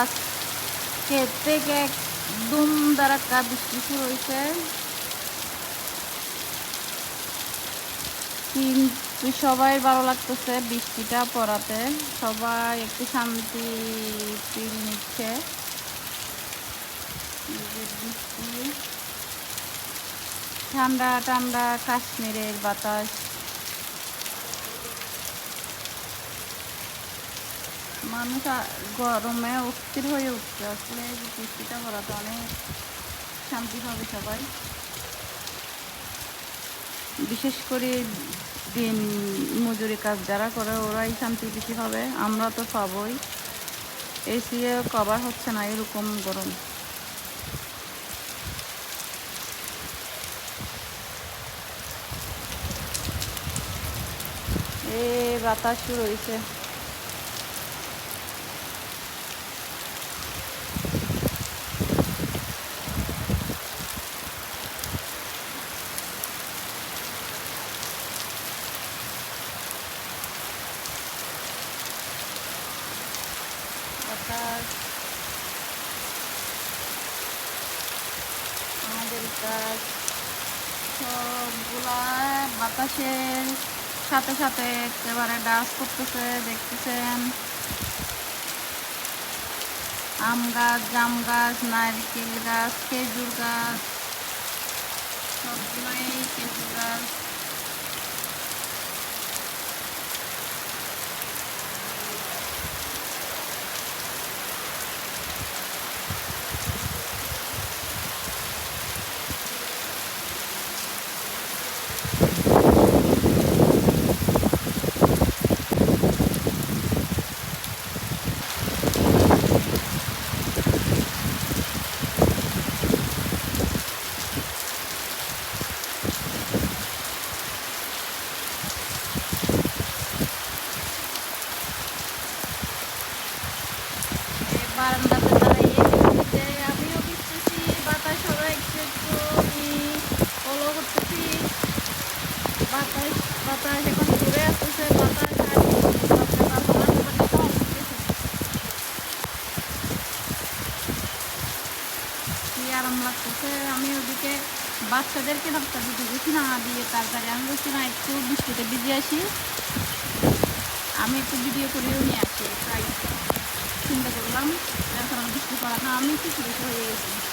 আজকে থেকে একদম দাঁড়াক্কা বৃষ্টি শুরু হয়েছে কিন্তু সবাই ভালো লাগতেছে বৃষ্টিটা পড়াতে। সবাই একটু শান্তি ফিল নিচ্ছে। ঠান্ডা ঠান্ডা কাশ্মীরের বাতাস। মানুষ গরমে অস্থির হয়ে উঠছে। আসলে বৃষ্টিটা পড়াতে অনেক শান্তি পাবে সবাই। বিশেষ করে দিন মজুরি কাজ যারা করে, ওরাই শান্তি বেশি পাবে। আমরা তো পাবই। এসি কভার হচ্ছে না এরকম গরম। এ বাতাস শুরু হয়েছে বাতাস আমাদের কাজ সবগুলা বাতাসের সাথে সাথে একেবারে ডান্স করতেছে, দেখতেছেন? আম গাছ, জাম গাছ, নারকেল গাছ, খেজুর গাছ, সবগুলোই খেজুর গাছ এই বারান্দাতে দাঁড়িয়ে যে আমিও ভিজতেছি বাতাস হলো একটু একটু আমি ফলো করতেছি বাতাস এখন ঘুরে আসতেছে বাতাস আরাম লাগতেছে। আমি ওদিকে বাচ্চাদেরকে ডাক্তার দিতে গেছি না, দিয়ে তাড়াতাড়ি আমি বলছি, না, একটু বৃষ্টিতে ভিজে আসি। আমি একটু ভিডিও করেও নিয়ে আসি, তাই চিন্তা করলাম কারণে বৃষ্টি পড়া না, আমি কিছু কিছু হয়ে গেছি